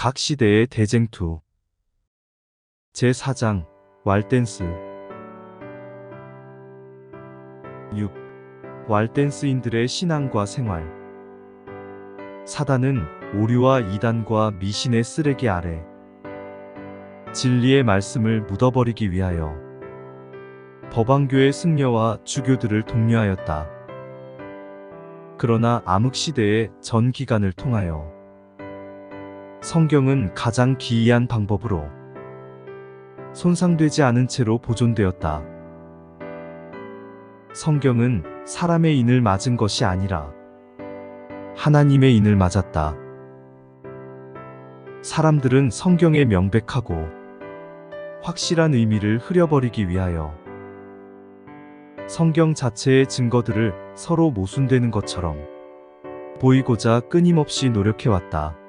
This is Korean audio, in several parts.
각 시대의 대쟁투 제4장 왈댄스 6. 왈댄스인들의 신앙과 생활 사단은 오류와 이단과 미신의 쓰레기 아래 진리의 말씀을 묻어버리기 위하여 법왕교의 승려와 주교들을 독려하였다. 그러나 암흑시대의 전 기간을 통하여 성경은 가장 기이한 방법으로 손상되지 않은 채로 보존되었다. 성경은 사람의 인을 맞은 것이 아니라 하나님의 인을 맞았다. 사람들은 성경의 명백하고 확실한 의미를 흐려버리기 위하여 성경 자체의 증거들을 서로 모순되는 것처럼 보이고자 끊임없이 노력해왔다.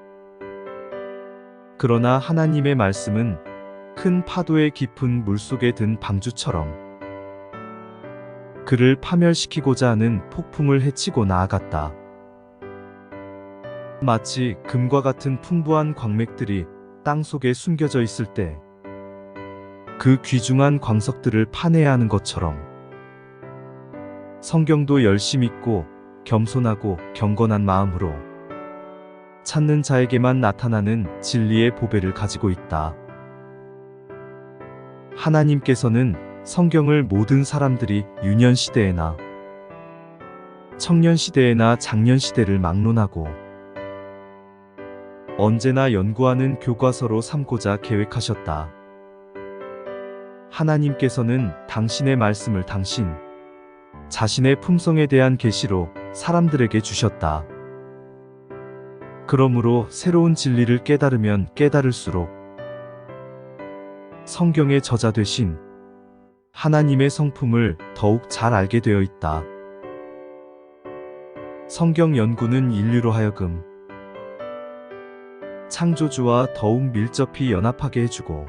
그러나 하나님의 말씀은 큰 파도의 깊은 물속에 든 방주처럼 그를 파멸시키고자 하는 폭풍을 헤치고 나아갔다. 마치 금과 같은 풍부한 광맥들이 땅 속에 숨겨져 있을 때 그 귀중한 광석들을 파내야 하는 것처럼 성경도 열심 있고 겸손하고 경건한 마음으로 찾는 자에게만 나타나는 진리의 보배를 가지고 있다. 하나님께서는 성경을 모든 사람들이 유년 시대에나 청년 시대에나 장년 시대를 막론하고 언제나 연구하는 교과서로 삼고자 계획하셨다. 하나님께서는 당신의 말씀을 당신 자신의 품성에 대한 계시로 사람들에게 주셨다. 그러므로 새로운 진리를 깨달으면 깨달을수록 성경의 저자 되신 하나님의 성품을 더욱 잘 알게 되어 있다. 성경 연구는 인류로 하여금 창조주와 더욱 밀접히 연합하게 해주고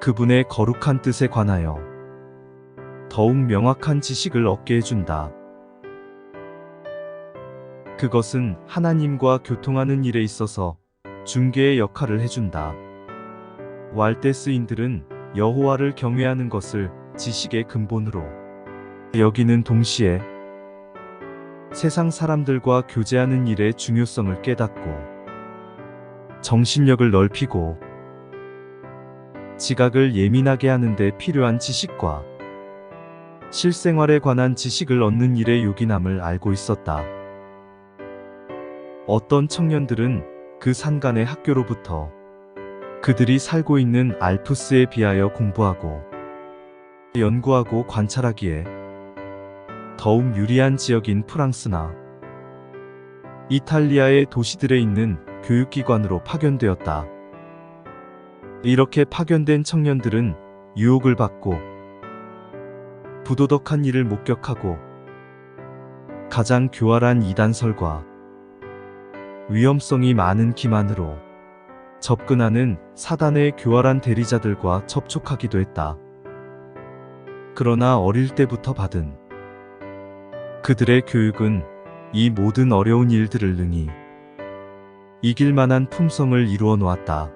그분의 거룩한 뜻에 관하여 더욱 명확한 지식을 얻게 해준다. 그것은 하나님과 교통하는 일에 있어서 중개의 역할을 해준다. 왈데스인들은 여호와를 경외하는 것을 지식의 근본으로 여기는 동시에 세상 사람들과 교제하는 일의 중요성을 깨닫고 정신력을 넓히고 지각을 예민하게 하는데 필요한 지식과 실생활에 관한 지식을 얻는 일의 요긴함을 알고 있었다. 어떤 청년들은 그 산간의 학교로부터 그들이 살고 있는 알프스에 비하여 공부하고 연구하고 관찰하기에 더욱 유리한 지역인 프랑스나 이탈리아의 도시들에 있는 교육기관으로 파견되었다. 이렇게 파견된 청년들은 유혹을 받고 부도덕한 일을 목격하고 가장 교활한 이단설과 위험성이 많은 기만으로 접근하는 사단의 교활한 대리자들과 접촉하기도 했다. 그러나 어릴 때부터 받은 그들의 교육은 이 모든 어려운 일들을 능히 이길 만한 품성을 이루어 놓았다.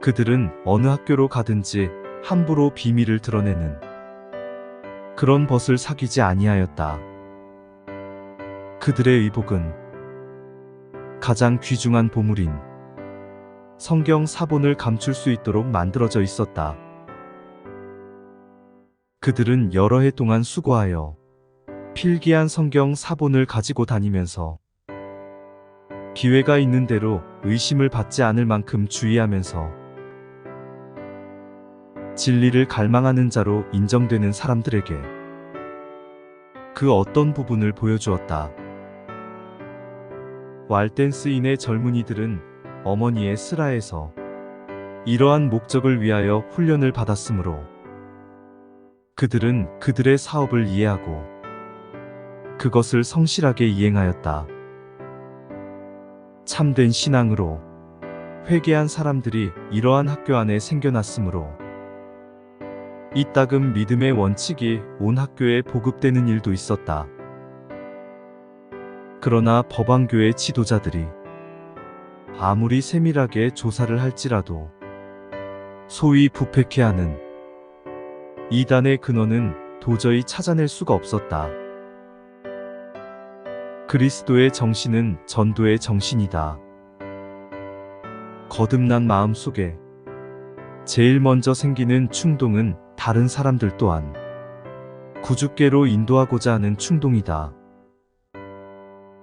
그들은 어느 학교로 가든지 함부로 비밀을 드러내는 그런 벗을 사귀지 아니하였다. 그들의 의복은 가장 귀중한 보물인 성경 사본을 감출 수 있도록 만들어져 있었다. 그들은 여러 해 동안 수고하여 필기한 성경 사본을 가지고 다니면서 기회가 있는 대로 의심을 받지 않을 만큼 주의하면서 진리를 갈망하는 자로 인정되는 사람들에게 그 어떤 부분을 보여주었다. 왈댄스인의 젊은이들은 어머니의 스라에서 이러한 목적을 위하여 훈련을 받았으므로 그들은 그들의 사업을 이해하고 그것을 성실하게 이행하였다. 참된 신앙으로 회개한 사람들이 이러한 학교 안에 생겨났으므로 이따금 믿음의 원칙이 온 학교에 보급되는 일도 있었다. 그러나 법왕교의 지도자들이 아무리 세밀하게 조사를 할지라도 소위 부패케 하는 이단의 근원은 도저히 찾아낼 수가 없었다. 그리스도의 정신은 전도의 정신이다. 거듭난 마음 속에 제일 먼저 생기는 충동은 다른 사람들 또한 구주께로 인도하고자 하는 충동이다.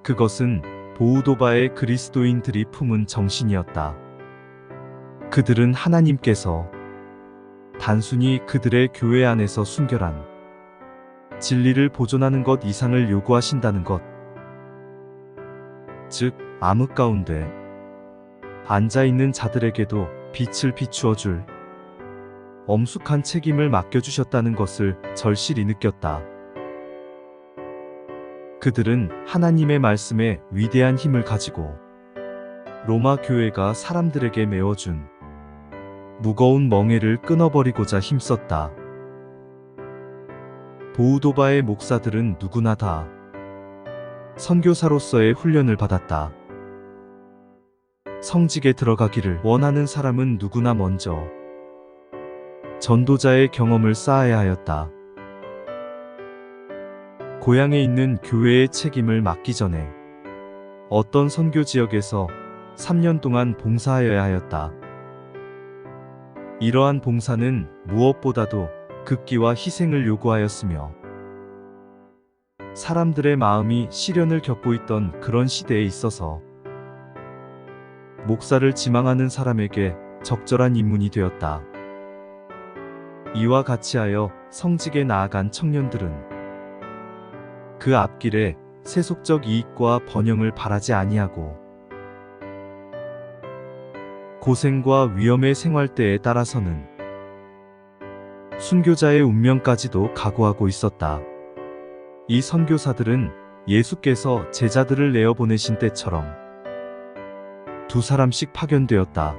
그것은 보우도바의 그리스도인들이 품은 정신이었다. 그들은 하나님께서 단순히 그들의 교회 안에서 순결한 진리를 보존하는 것 이상을 요구하신다는 것. 즉, 암흑 가운데 앉아있는 자들에게도 빛을 비추어 줄 엄숙한 책임을 맡겨주셨다는 것을 절실히 느꼈다. 그들은 하나님의 말씀에 위대한 힘을 가지고 로마 교회가 사람들에게 메워준 무거운 멍에를 끊어버리고자 힘썼다. 보우도바의 목사들은 누구나 다 선교사로서의 훈련을 받았다. 성직에 들어가기를 원하는 사람은 누구나 먼저 전도자의 경험을 쌓아야 하였다. 고향에 있는 교회의 책임을 맡기 전에 어떤 선교 지역에서 3년 동안 봉사하여야 하였다. 이러한 봉사는 무엇보다도 극기와 희생을 요구하였으며 사람들의 마음이 시련을 겪고 있던 그런 시대에 있어서 목사를 지망하는 사람에게 적절한 인문이 되었다. 이와 같이 하여 성직에 나아간 청년들은 그 앞길에 세속적 이익과 번영을 바라지 아니하고 고생과 위험의 생활대에 따라서는 순교자의 운명까지도 각오하고 있었다. 이 선교사들은 예수께서 제자들을 내어 보내신 때처럼 두 사람씩 파견되었다.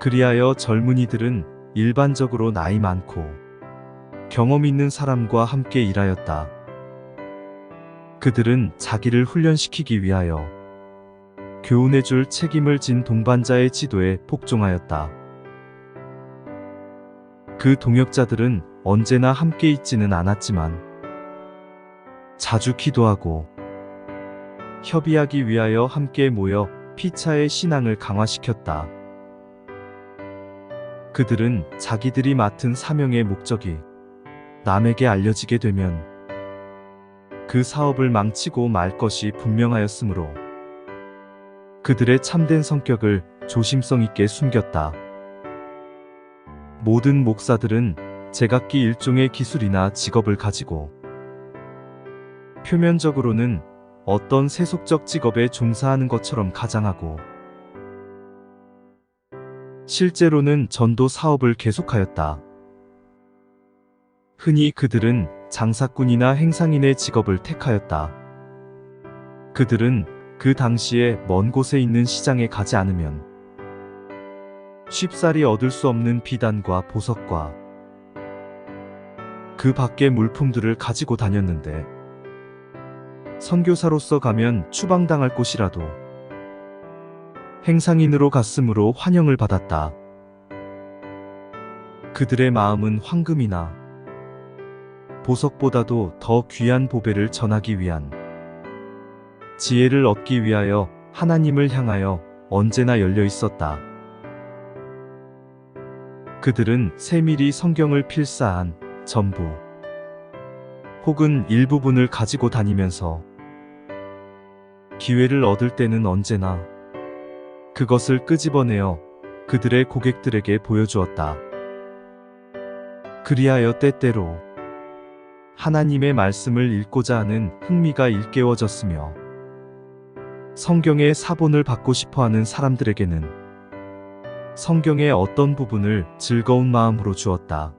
그리하여 젊은이들은 일반적으로 나이 많고 경험 있는 사람과 함께 일하였다. 그들은 자기를 훈련시키기 위하여 교훈해줄 책임을 진 동반자의 지도에 복종하였다. 그 동역자들은 언제나 함께 있지는 않았지만 자주 기도하고 협의하기 위하여 함께 모여 피차의 신앙을 강화시켰다. 그들은 자기들이 맡은 사명의 목적이 남에게 알려지게 되면 그 사업을 망치고 말 것이 분명하였으므로 그들의 참된 성격을 조심성 있게 숨겼다. 모든 목사들은 제각기 일종의 기술이나 직업을 가지고 표면적으로는 어떤 세속적 직업에 종사하는 것처럼 가장하고 실제로는 전도 사업을 계속하였다. 흔히 그들은 장사꾼이나 행상인의 직업을 택하였다. 그들은 그 당시에 먼 곳에 있는 시장에 가지 않으면 쉽사리 얻을 수 없는 비단과 보석과 그 밖의 물품들을 가지고 다녔는데 선교사로서 가면 추방당할 곳이라도 행상인으로 갔으므로 환영을 받았다. 그들의 마음은 황금이나 보석보다도 더 귀한 보배를 전하기 위한 지혜를 얻기 위하여 하나님을 향하여 언제나 열려 있었다. 그들은 세밀히 성경을 필사한 전부 혹은 일부분을 가지고 다니면서 기회를 얻을 때는 언제나 그것을 끄집어내어 그들의 고객들에게 보여주었다. 그리하여 때때로 하나님의 말씀을 읽고자 하는 흥미가 일깨워졌으며 성경의 사본을 받고 싶어 하는 사람들에게는 성경의 어떤 부분을 즐거운 마음으로 주었다.